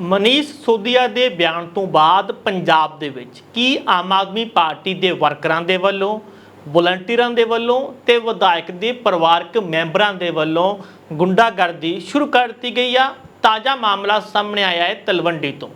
ਮਨੀਸ਼ ਸੋਦੀਆ ਦੇ ਬਿਆਨ ਤੋਂ ਬਾਅਦ ਪੰਜਾਬ ਦੇ ਵਿੱਚ ਕੀ ਆਮ ਆਦਮੀ ਪਾਰਟੀ ਦੇ ਵਰਕਰਾਂ ਦੇ ਵੱਲੋਂ, ਵਲੰਟੀਅਰਾਂ ਦੇ ਵੱਲੋਂ ਤੇ ਵਿਧਾਇਕ ਦੇ ਪਰਿਵਾਰਕ ਮੈਂਬਰਾਂ ਦੇ ਵੱਲੋਂ ਗੁੰਡਾਗਰਦੀ ਸ਼ੁਰੂ ਕਰ ਦਿੱਤੀ ਗਈ ਆ? ਤਾਜ਼ਾ ਮਾਮਲਾ ਸਾਹਮਣੇ ਆਇਆ ਹੈ ਤਲਵੰਡੀ ਤੋਂ।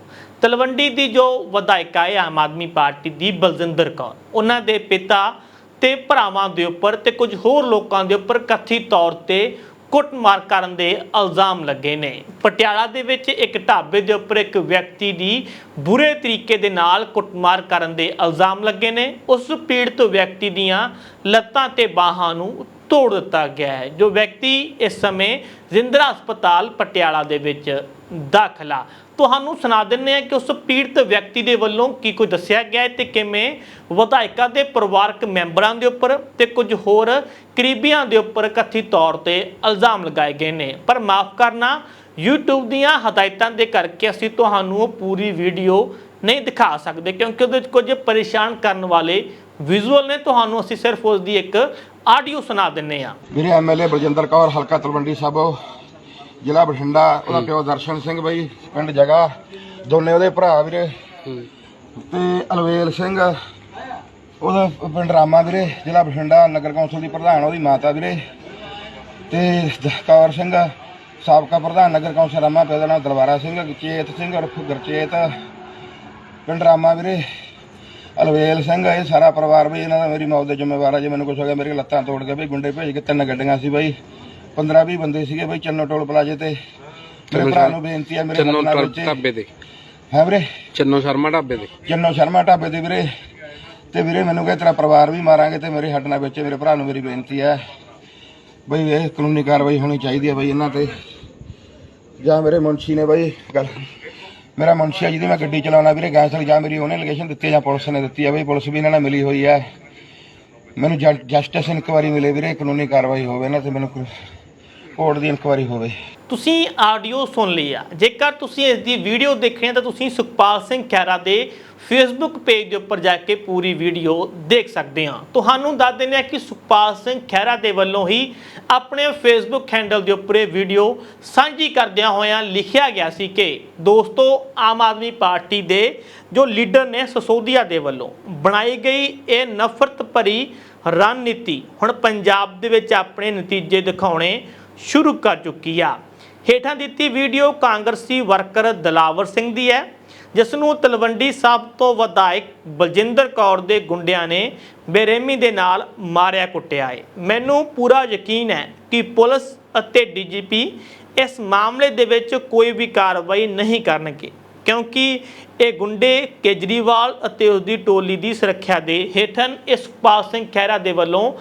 ਤਲਵੰਡੀ ਦੀ ਜੋ ਵਿਧਾਇਕਾ ਹੈ ਆਮ ਆਦਮੀ ਪਾਰਟੀ ਦੀ ਬਲਜਿੰਦਰ ਕੌਰ। ਉਹਨਾਂ ਦੇ ਪਿਤਾ ਤੇ ਭਰਾਵਾਂ ਦੇ ਉੱਪਰ ਤੇ ਕੁਝ ਹੋਰ ਲੋਕਾਂ ਦੇ ਉੱਪਰ ਕਥਿਤ ਤੌਰ ਤੇ ਕੁੱਟਮਾਰ ਕਰਨ ਦੇ ਇਲਜ਼ਾਮ ਲੱਗੇ ਨੇ। ਪਟਿਆਲਾ ਦੇ ਵਿੱਚ ਇੱਕ ਢਾਬੇ ਦੇ ਉੱਪਰ ਇੱਕ ਵਿਅਕਤੀ ਦੀ ਬੁਰੇ ਤਰੀਕੇ ਦੇ ਨਾਲ ਕੁੱਟਮਾਰ ਕਰਨ ਦੇ ਇਲਜ਼ਾਮ ਲੱਗੇ ਨੇ। ਉਸ ਪੀੜਤ ਵਿਅਕਤੀ ਦੀਆਂ ਲੱਤਾਂ ਤੇ ਬਾਹਾਂ ਨੂੰ ਤੋੜ ਦਿੱਤਾ ਗਿਆ ਹੈ, ਜੋ ਵਿਅਕਤੀ ਇਸ ਸਮੇਂ ਜ਼ਿੰਦਰਾ ਹਸਪਤਾਲ ਪਟਿਆਲਾ ਦੇ ਵਿੱਚ ਦਾਖਲਾ। ਤੁਹਾਨੂੰ ਸੁਣਾ ਦਿੰਨੇ ਆ ਕਿ ਉਸ ਪੀੜਤ ਵਿਅਕਤੀ ਦੇ ਵੱਲੋਂ ਕੀ ਕੁਝ ਦੱਸਿਆ ਗਿਆ ਹੈ ਤੇ ਕਿਵੇਂ ਵਿਧਾਇਕਾਂ ਦੇ ਪਰਿਵਾਰਕ ਮੈਂਬਰਾਂ ਦੇ ਉੱਪਰ ਤੇ ਕੁਝ ਹੋਰ ਕਰੀਬੀਆਂ ਦੇ ਉੱਪਰ ਕਥਿਤ ਤੌਰ ਤੇ ਇਲਜ਼ਾਮ ਲਗਾਏ ਗਏ ਨੇ। ਪਰ ਮਾਫ ਕਰਨਾ, YouTube ਦੀਆਂ ਹਦਾਇਤਾਂ ਦੇ ਕਰਕੇ ਅਸੀਂ ਤੁਹਾਨੂੰ ਉਹ ਪੂਰੀ ਵੀਡੀਓ ਨਹੀਂ ਦਿਖਾ ਸਕਦੇ ਕਿਉਂਕਿ ਉਹਦੇ ਵਿੱਚ ਕੁਝ ਪਰੇਸ਼ਾਨ ਕਰਨ ਵਾਲੇ ਵਿਜ਼ੂਅਲ ਨੇ। ਤੁਹਾਨੂੰ ਅਸੀਂ ਸਿਰਫ ਉਸ ਦੀ ਇੱਕ ਆਡੀਓ ਸੁਣਾ ਦਿੰਨੇ ਆ ਵੀਰੇ ਐਮਐਲਏ ਬਲਜਿੰਦਰ ਕੌਰ, ਹਲਕਾ ਤਲਵੰਡੀ ਸਾਹਿਬ ਜ਼ਿਲ੍ਹਾ ਬਠਿੰਡਾ ਉਹਦਾ ਪਿਓ ਦਰਸ਼ਨ ਸਿੰਘ ਬਈ ਪਿੰਡ ਜਗਾ ਦੋਨੇ ਉਹਦੇ ਭਰਾ ਵੀਰੇ। ਤੇ ਅਲਵੇਲ ਸਿੰਘ ਉਹਦਾ ਪਿੰਡ ਰਾਮਾ ਵੀਰੇ ਜ਼ਿਲ੍ਹਾ ਬਠਿੰਡਾ ਨਗਰ ਕੌਂਸਲ ਦੀ ਪ੍ਰਧਾਨ ਉਹਦੀ ਮਾਤਾ ਵੀਰੇ। ਤੇ ਦ- ਕੌਰ ਸਿੰਘ ਸਾਬਕਾ ਪ੍ਰਧਾਨ ਨਗਰ ਕੌਂਸਲ ਰਾਮਾ ਪਿਓ ਦਾ ਨਾਮ ਦਲਵਾਰਾ ਸਿੰਘ ਚੇਤ ਸਿੰਘ ਉਰਫ ਗੁਰਚੇਤ। ਪਿੰਡ ਰਾਮਾ ਵੀਰੇ ਅਲਵੇਲ ਸਿੰਘ ਇਹ ਸਾਰਾ ਪਰਿਵਾਰ ਵੀ ਇਹਨਾਂ ਦਾ ਮੇਰੀ ਮੌਤ ਦੇ ਜ਼ਿੰਮੇਵਾਰ ਆ ਜੇ ਮੈਨੂੰ ਕੁਝ ਹੋ ਗਿਆ ਮੇਰੀ ਲੱਤਾਂ ਤੋੜ ਕੇ ਬਈ ਗੁੰਡੇ ਭੇਜ ਕੇ ਤਿੰਨ ਗੱਡੀਆਂ ਸੀ ਬਈ। 15 20 ਬੰਦੇ ਸੀਗੇ ਬਈ ਚੰਨੋ ਟੋਲ ਪਲਾਜੇ ਤੇ। ਮੇਰੇ ਭਰਾ ਨੂੰ ਬੇਨਤੀ ਹੈ ਮੇਰੇ ਚੰਨੋ ਨਾਲ ਬੱਚੇ ਢਾਬੇ ਤੇ ਹੈ ਵੀਰੇ? ਚੰਨੋ ਸ਼ਰਮਾ ਢਾਬੇ ਤੇ ਚੰਨੋ ਸ਼ਰਮਾ ਢਾਬੇ ਦੇ ਵੀਰੇ। ਤੇ ਵੀਰੇ ਮੈਨੂੰ ਕਹੇ ਤੇਰਾ ਪਰਿਵਾਰ ਵੀ ਮਾਰਾਂਗੇ ਤੇ ਮੇਰੇ ਹੱਡ ਨਾਲ ਵਿੱਚ ਮੇਰੇ ਭਰਾ ਨੂੰ ਮੇਰੀ ਬੇਨਤੀ ਹੈ ਬਈ ਇਹ ਕਾਨੂੰਨੀ ਕਾਰਵਾਈ ਹੋਣੀ ਚਾਹੀਦੀ ਹੈ ਬਈ ਇਹਨਾਂ ਤੇ। ਜਾਂ ਮੇਰੇ ਮੁਨਸ਼ੀ ਨੇ ਬਈ ਗੱਲ ਮੇਰਾ ਮੁਨਸ਼ੀ ਆ ਜਿਹਦੀ ਮੈਂ ਗੱਡੀ ਚਲਾਉਣਾ ਵੀਰੇ ਗੈਸ ਵਾਲੀ ਜਾਂ ਮੇਰੀ ਉਹਨੇ ਲੋਕੇਸ਼ਨ ਦਿੱਤੀ ਜਾਂ ਪੁਲਿਸ ਨੇ ਦਿੱਤੀ ਹੈ ਬਈ ਪੁਲਿਸ ਵੀ ਇਹਨਾਂ ਨਾਲ ਮਿਲੀ ਹੋਈ ਹੈ ਮੈਨੂੰ ਜਸਟਿਸ ਇਨਕੁਆਰੀ ਮਿਲੇ ਵੀਰੇ ਕਾਨੂੰਨੀ ਕਾਰਵਾਈ ਹੋਵੇ ਨਾ ਤੇ ਮੈਨੂੰ ਕੋਰਟ ਦੀ ਇਨਕੁਆਰੀ ਹੋਵੇ। ਤੁਸੀਂ ਆਡੀਓ ਸੁਣ ਲਈ ਆ। ਜੇਕਰ ਤੁਸੀਂ ਇਸ ਦੀ ਵੀਡੀਓ ਦੇਖਣੀ ਹੈ ਤਾਂ ਤੁਸੀਂ ਸੁਖਪਾਲ ਸਿੰਘ ਖਹਿਰਾ ਦੇ ਫੇਸਬੁੱਕ ਪੇਜ ਦੇ ਉੱਪਰ ਜਾ ਕੇ ਪੂਰੀ ਵੀਡੀਓ ਦੇਖ ਸਕਦੇ ਹਾਂ ਤੁਹਾਨੂੰ ਦੱਸ ਦਿੰਦੇ ਹਾਂ ਕਿ ਸੁਖਪਾਲ ਸਿੰਘ ਖਹਿਰਾ ਦੇ ਵੱਲੋਂ ਹੀ ਆਪਣੇ ਫੇਸਬੁੱਕ ਹੈਂਡਲ ਦੇ ਉੱਪਰ ਇਹ ਵੀਡੀਓ ਸਾਂਝੀ ਕਰਦਿਆਂ ਹੋਇਆਂ ਲਿਖਿਆ ਗਿਆ ਸੀ ਕਿ, ਦੋਸਤੋ, ਆਮ ਆਦਮੀ ਪਾਰਟੀ ਦੇ ਜੋ ਲੀਡਰ ਨੇ ਸਸੋਦੀਆ ਦੇ ਵੱਲੋਂ ਬਣਾਈ ਗਈ ਇਹ ਨਫ਼ਰਤ ਭਰੀ ਰਣਨੀਤੀ, ਹੁਣ ਪੰਜਾਬ ਦੇ ਵਿੱਚ ਆਪਣੇ ਨਤੀਜੇ ਦਿਖਾਉਣੇ ਸ਼ੁਰੂ ਕਰ ਚੁੱਕੀ ਆ। ਹੇਠਾਂ ਦਿੱਤੀ ਵੀਡੀਓ ਕਾਂਗਰਸੀ ਵਰਕਰ ਦਲਾਵਰ ਸਿੰਘ ਦੀ ਹੈ, ਜਿਸ ਨੂੰ ਤਲਵੰਡੀ ਸਾਹਿਬ ਤੋਂ ਵਿਧਾਇਕ ਬਲਜਿੰਦਰ ਕੌਰ ਦੇ ਗੁੰਡਿਆਂ ਨੇ ਬੇਰਹਿਮੀ ਦੇ ਨਾਲ ਮਾਰਿਆ ਕੁੱਟਿਆ ਹੈ। ਮੈਨੂੰ ਪੂਰਾ ਯਕੀਨ ਹੈ ਕਿ ਪੁਲਿਸ ਅਤੇ ਡੀਜੀਪੀ ਇਸ ਮਾਮਲੇ ਦੇ ਵਿੱਚ ਕੋਈ ਵੀ ਕਾਰਵਾਈ ਨਹੀਂ ਕਰਨਗੇ, ਕਿਉਂਕਿ ਇਹ ਗੁੰਡੇ ਕੇਜਰੀਵਾਲ ਅਤੇ ਉਸ ਦੀ ਟੋਲੀ ਦੀ ਸੁਰੱਖਿਆ ਦੇ ਹੇਠਨ ਇਸ ਸੁਖਪਾਲ ਸਿੰਘ ਖਹਿਰਾ ਦੇ ਵੱਲੋਂ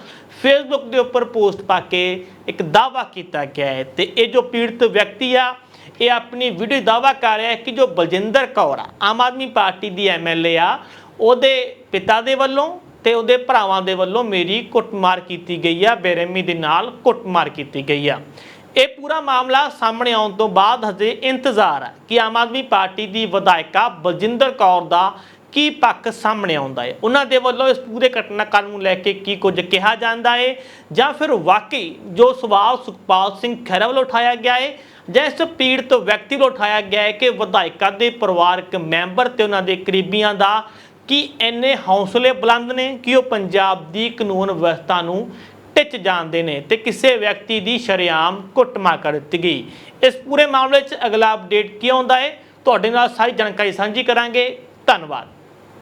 ਫੇਸਬੁੱਕ ਦੇ ਉੱਪਰ ਪੋਸਟ ਪਾ ਕੇ ਇੱਕ ਦਾਅਵਾ ਕੀਤਾ ਗਿਆ ਹੈ ਤੇ ਇਹ ਜੋ ਪੀੜਤ ਵਿਅਕਤੀ ਆ, ਇਹ ਆਪਣੀ ਵੀਡੀਓ ਦਾਅਵਾ ਕਰ ਰਿਹਾ ਹੈ ਕਿ ਜੋ ਬਲਜਿੰਦਰ ਕੌਰ ਆ, ਆਮ ਆਦਮੀ ਪਾਰਟੀ ਦੀ ਐਮਐਲਏ ਆ, ਉਹਦੇ ਪਿਤਾ ਦੇ ਵੱਲੋਂ ਤੇ ਉਹਦੇ ਭਰਾਵਾਂ ਦੇ ਵੱਲੋਂ ਮੇਰੀ ਕੁੱਟਮਾਰ ਕੀਤੀ ਗਈ ਆ, ਬੇਰਹਿਮੀ ਦੇ ਨਾਲ ਕੁੱਟਮਾਰ ਕੀਤੀ ਗਈ ਆ। ਇਹ ਪੂਰਾ ਮਾਮਲਾ ਸਾਹਮਣੇ ਆਉਣ ਤੋਂ ਬਾਅਦ ਹਜੇ ਇੰਤਜ਼ਾਰ ਹੈ ਕਿ ਆਮ ਆਦਮੀ ਪਾਰਟੀ ਦੀ ਵਿਧਾਇਕਾ ਬਲਜਿੰਦਰ ਕੌਰ ਦਾ ਕੀ ਪੱਖ ਸਾਹਮਣੇ ਆਉਂਦਾ ਹੈ? ਉਹਨਾਂ ਦੇ ਵੱਲੋਂ ਇਸ ਪੂਰੇ ਘਟਨਾਕ੍ਰਮ ਨੂੰ ਲੈ ਕੇ ਕੀ ਕੁਝ ਕਿਹਾ ਜਾਂਦਾ ਹੈ? ਜਾਂ ਫਿਰ ਵਾਕਈ ਜੋ ਸਵਾਲ ਸੁਖਪਾਲ ਸਿੰਘ ਖਹਿਰਾ ਵੱਲੋਂ ਉਠਾਇਆ ਗਿਆ ਹੈ ਜਾਂ ਇਸ ਪੀੜਤ ਵਿਅਕਤੀ ਵੱਲੋਂ ਉਠਾਇਆ ਗਿਆ ਹੈ ਕਿ ਵਿਧਾਇਕਾਂ ਦੇ ਪਰਿਵਾਰਕ ਮੈਂਬਰ ਤੇ ਉਹਨਾਂ ਦੇ ਕਰੀਬੀਆਂ ਦਾ ਕੀ ਇੰਨੇ ਹੌਸਲੇ ਬੁਲੰਦ ਨੇ ਕਿ ਉਹ ਪੰਜਾਬ ਦੀ ਕਾਨੂੰਨ ਵਿਵਸਥਾ ਨੂੰ ਟਿੱਚ ਜਾਂਦੇ ਨੇ ਤੇ ਕਿਸੇ ਵਿਅਕਤੀ ਦੀ ਸ਼ਰੇਆਮ ਕੁੱਟਮਾਰ ਕਰ ਦਿੱਤੀ ਗਈ? ਇਸ ਪੂਰੇ ਮਾਮਲੇ 'ਚ ਅਗਲਾ ਅਪਡੇਟ ਕੀ ਆਉਂਦਾ ਹੈ? ਤੁਹਾਡੇ ਨਾਲ ਸਾਰੀ ਜਾਣਕਾਰੀ ਸਾਂਝੀ ਕਰਾਂਗੇ। ਧੰਨਵਾਦ।